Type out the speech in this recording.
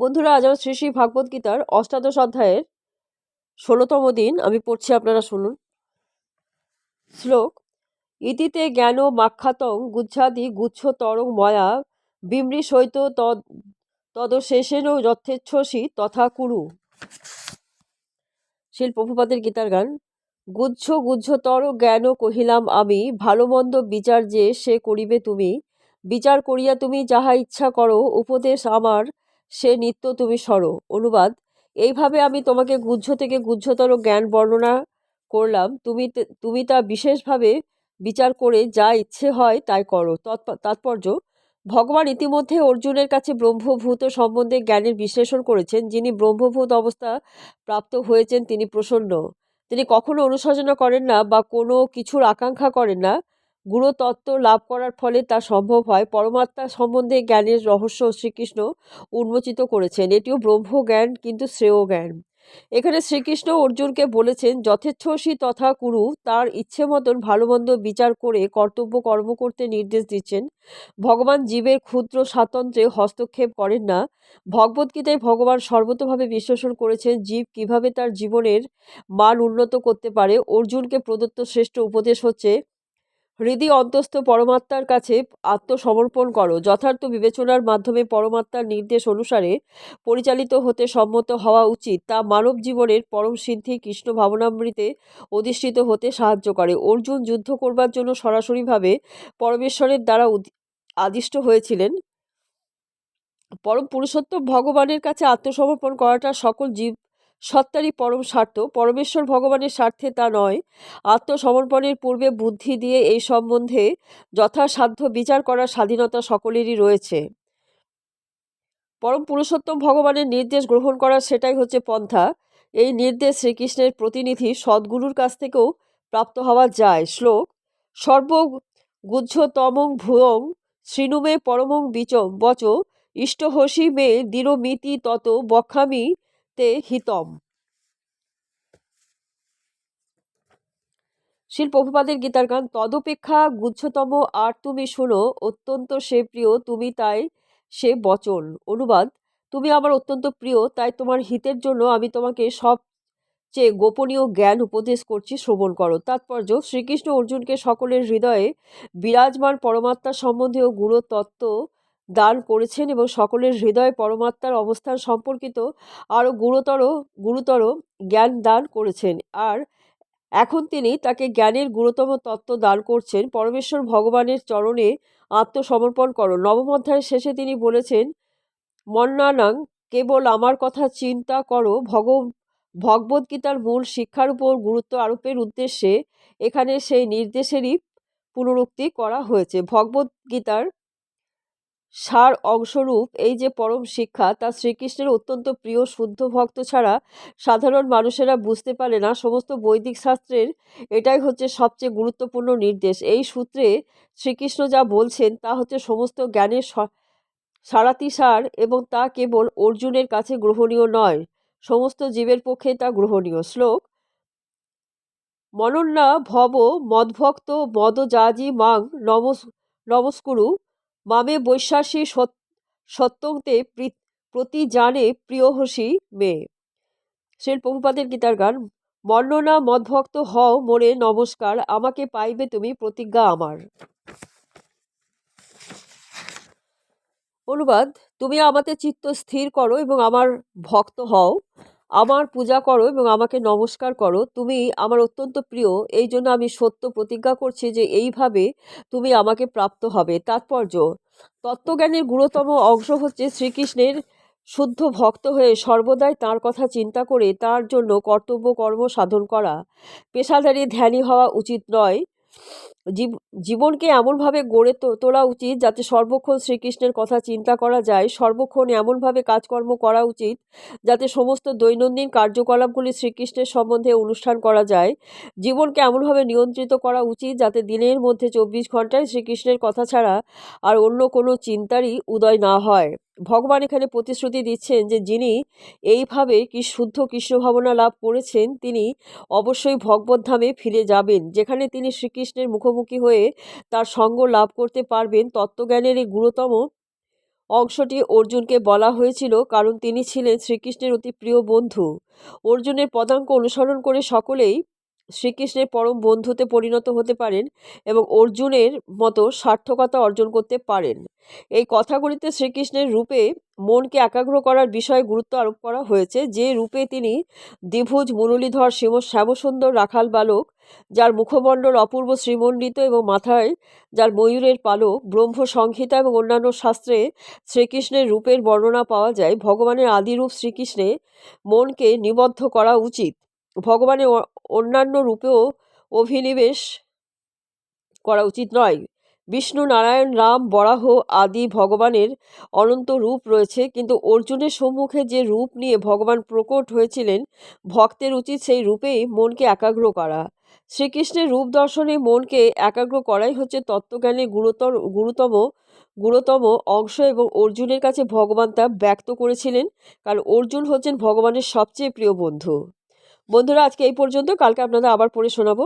বন্ধুরা, আজ আমার শ্রী শ্রী ভাগবত গীতার অষ্টাদশ অধ্যায়ের ষোলোতম দিন। আমি পড়ছি, আপনারা শুনুন। শ্লোক, ইতিতে জ্ঞান মাক্ষাতং গুচ্ছাদি গুচ্ছ তরং ময়া, বিমৃ সৈত তদ, তদশেষেন যথেচ্ছসি তথা কুরু। শিল প্রভুপাদের গীতার গান, গুচ্ছ গুচ্ছতর জ্ঞান কহিলাম আমি ভালো মন্দ বিচার যে সে করিবে তুমি, বিচার করিয়া তুমি যাহা ইচ্ছা করো, উপদেশ আমার সে নিত্য তুমি সরো। অনুবাদ, এইভাবে আমি তোমাকে গুহ্য থেকে গুহ্যতর জ্ঞান বর্ণনা করলাম। তুমি তুমি তা বিশেষভাবে বিচার করে যা ইচ্ছে হয় তাই করো। তাৎপর্য, ভগবান ইতিমধ্যে অর্জুনের কাছে ব্রহ্মভূত সম্বন্ধে জ্ঞানের বিশ্লেষণ করেছেন। যিনি ব্রহ্মভূত অবস্থা প্রাপ্ত হয়েছেন তিনি প্রসন্ন। তিনি কখনো অনুশোচনা করেন না বা কোনো কিছুর আকাঙ্ক্ষা করেন না। গুরুতত্ত্ব লাভ করার ফলে তা সম্ভব হয়। পরমাত্মা সম্বন্ধে জ্ঞানের রহস্য শ্রীকৃষ্ণ উন্মোচিত করেছেন। এটিও ব্রহ্ম জ্ঞান কিন্তু শ্রেয় জ্ঞান। এখানে শ্রীকৃষ্ণ অর্জুনকে বলেছেন, যথেচ্ছসী তথা কুরু তার ইচ্ছে মতন ভালো মন্দ বিচার করে কর্তব্য কর্ম করতে নির্দেশ দিচ্ছেন। ভগবান জীবের ক্ষুদ্র স্বাতন্ত্র্যে হস্তক্ষেপ করেন না। ভগবদ্গীতায় ভগবান সর্বতভাবে বিশ্লেষণ করেছেন, জীব কীভাবে তার জীবনের মান উন্নত করতে পারে। অর্জুনকে প্রদত্ত শ্রেষ্ঠ উপদেশ হচ্ছে হৃদি অন্তস্থ পরমাত্মার কাছে আত্মসমর্পণ করো। যথার্থ বিবেচনার মাধ্যমে পরমাত্মার নির্দেশ অনুসারে পরিচালিত হতে সম্মত হওয়া উচিত। তা মানব জীবনের পরম সিদ্ধি কৃষ্ণ ভাবনামৃতে অধিষ্ঠিত হতে সাহায্য করে। অর্জুন যুদ্ধ করবার জন্য সরাসরিভাবে পরমেশ্বরের দ্বারা আদিষ্ট হয়েছিলেন। পরম পুরুষোত্তম ভগবানের কাছে আত্মসমর্পণ করাটা সকল জীব সত্তারই পরম স্বার্থ। পরমেশ্বর ভগবানের স্বার্থে তা নয়। আত্মসমর্পণের পূর্বে বুদ্ধি দিয়ে এই সম্বন্ধে যথাসাধ্য বিচার করার স্বাধীনতা সকলেরই রয়েছে। পরম পুরুষোত্তম ভগবানের নির্দেশ গ্রহণ করা সেটাই হচ্ছে পন্থা। এই নির্দেশ শ্রীকৃষ্ণের প্রতিনিধি সদ্গুরুর কাছ থেকেও প্রাপ্ত হওয়া যায়। শ্লোক, সর্ব সর্বগুজ্জতমং ভুয়ং শ্রীনুমে পরমং বিচম বচ, ইষ্টহসি মে দৃঢ়মিতি তত বক্ষামি তে হিতম। শিল প্রভুপাদের গীতার গান, তদপেক্ষা গুচ্ছতম আর তুমি শোনো, অত্যন্ত সে প্রিয়, তুমি তাই সে বচন। অনুবাদ, তুমি আমার অত্যন্ত প্রিয়, তাই তোমার হিতের জন্য আমি তোমাকে সব চেয়ে গোপনীয় জ্ঞান উপদেশ করছি, শ্রবণ করো। তাৎপর্য, শ্রীকৃষ্ণ অর্জুনকে সকলের হৃদয়ে বিরাজমান পরমাত্মা সম্বন্ধীয় গুরু তত্ত্ব দান করেছেন এবং সকলের হৃদয় পরমাত্মার অবস্থান সম্পর্কিত আরও গুরুতর গুরুতর জ্ঞান দান করেছেন। আর এখন তিনি তাকে জ্ঞানের গুরুতম তত্ত্ব দান করছেন। পরমেশ্বর ভগবানের চরণে আত্মসমর্পণ করো নবম অধ্যায়ের শেষে তিনি বলেছেন, মন্নানাং, কেবল আমার কথা চিন্তা করো। ভগ ভগবদ্গীতার মূল শিক্ষার উপর গুরুত্ব আরোপের উদ্দেশ্যে এখানে সেই নির্দেশেরই পুনরুক্তি করা হয়েছে। ভগবদ্গীতার সার অংশরূপ এই যে পরম শিক্ষা, তা শ্রীকৃষ্ণের অত্যন্ত প্রিয় শুদ্ধ ভক্ত ছাড়া সাধারণ মানুষেরা বুঝতে পারে না। সমস্ত বৈদিক শাস্ত্রের এটাই হচ্ছে সবচেয়ে গুরুত্বপূর্ণ নির্দেশ। এই সূত্রে শ্রীকৃষ্ণ যা বলছেন, তা হচ্ছে সমস্ত জ্ঞানের সারাতিসার এবং তা কেবল অর্জুনের কাছে গ্রহণীয় নয়, সমস্ত জীবের পক্ষে তা গ্রহণীয়। শ্লোক, মনন্না ভব মদভক্ত মদজাজি মাং নমস, নমস্কুরু। মামে বৈশ্বাসী সত্যংতে প্রতি জানে প্রিয়হসী মেয়ে। শ্রীল প্রভুপাদের গীতার গান বর্ণনা মদভক্ত হও মোরে নমস্কার, আমাকে পাইবে তুমি প্রতিজ্ঞা আমার। অনুবাদ, তুমি আমাতে চিত্ত স্থির করো এবং আমার ভক্ত হও। আমার পূজা করো এবং আমাকে নমস্কার করো। তুমি আমার অত্যন্ত প্রিয়। এই জন্য আমি সত্য প্রতিজ্ঞা করছি যে এইভাবে তুমি আমাকে প্রাপ্ত হবে। তাৎপর্য, তত্ত্বজ্ঞানের গুরুতম অংশ হচ্ছে শ্রীকৃষ্ণের শুদ্ধ ভক্ত হয়ে সর্বদাই তার কথা চিন্তা করে তার জন্য কর্তব্য কর্ম সাধন করা। পেশাদারি ধ্যানী হওয়া উচিত নয়। জীবনকে এমনভাবে গড়ে তোলা উচিত যাতে সর্বক্ষণ শ্রীকৃষ্ণের কথা চিন্তা করা যায়, সর্বক্ষণ এমনভাবে কাজকর্ম করা উচিত যাতে সমস্ত দৈনন্দিন কার্যকলাপগুলি শ্রীকৃষ্ণের সম্বন্ধে অনুষ্ঠান করা যায়। জীবনকে এমনভাবে নিয়ন্ত্রিত করা উচিত যাতে দিনের মধ্যে চব্বিশ ঘন্টায় শ্রীকৃষ্ণের কথা ছাড়া আর অন্য কোনো চিন্তারই উদয় না হয়। ভগবান এখানে প্রতিশ্রুতি দিচ্ছেন যে যিনি এইভাবে কি শুদ্ধ কৃষ্ণ ভাবনা লাভ করেছেন, তিনি অবশ্যই ভগবদ্ধামে ফিরে যাবেন। যেখানে তিনি শ্রীকৃষ্ণের মুখোমুখি হয়ে তার সঙ্গ লাভ করতে পারবেন, তত্ত্বজ্ঞানের এই গুরুতম অংশটি অর্জুনকে বলা হয়েছিল, কারণ তিনি ছিলেন শ্রীকৃষ্ণের অতি প্রিয় বন্ধু। অর্জুনের পদাঙ্ক অনুসরণ করে সকলেই শ্রীকৃষ্ণের পরম বন্ধুতে পরিণত হতে পারেন এবং অর্জুনের মতো সার্থকতা অর্জন করতে পারেন। এই কথাগুলিতে শ্রীকৃষ্ণের রূপে মনকে একাগ্র করার বিষয়ে গুরুত্ব আরোপ করা হয়েছে। যে রূপে তিনি দ্বিভুজ, মুরলীধর শ্যাম শ্যামসুন্দর, রাখাল বালক, যার মুখমণ্ডল অপূর্ব শ্রীমণ্ডিত এবং মাথায় যার ময়ূরের পালক, ব্রহ্ম, সংহিতা এবং অন্যান্য শাস্ত্রে শ্রীকৃষ্ণের রূপের বর্ণনা পাওয়া যায়। ভগবানের আদিরূপ শ্রীকৃষ্ণে মনকে নিবদ্ধ করা উচিত। ভগবানের অন্যান্য রূপেও অভিনিবেশ করা উচিত নয়। বিষ্ণু নারায়ণ রাম, বরাহ আদি ভগবানের অনন্ত রূপ রয়েছে, কিন্তু অর্জুনের সম্মুখে যে রূপ নিয়ে ভগবান প্রকট হয়েছিলেন, ভক্তের উচিত সেই রূপেই মনকে একাগ্র করা। শ্রীকৃষ্ণের রূপ দর্শনে মনকে একাগ্র করাই হচ্ছে তত্ত্বজ্ঞানের গুরুতর, গুরুতম গুরুতম অংশ এবং অর্জুনের কাছে ভগবান তা ব্যক্ত করেছিলেন, কারণ অর্জুন হচ্ছেন ভগবানের সবচেয়ে প্রিয় বন্ধু। বন্ধুরা আজকে এই পর্যন্ত। কালকে আপনাদের আবার পড়ে শোনাবো।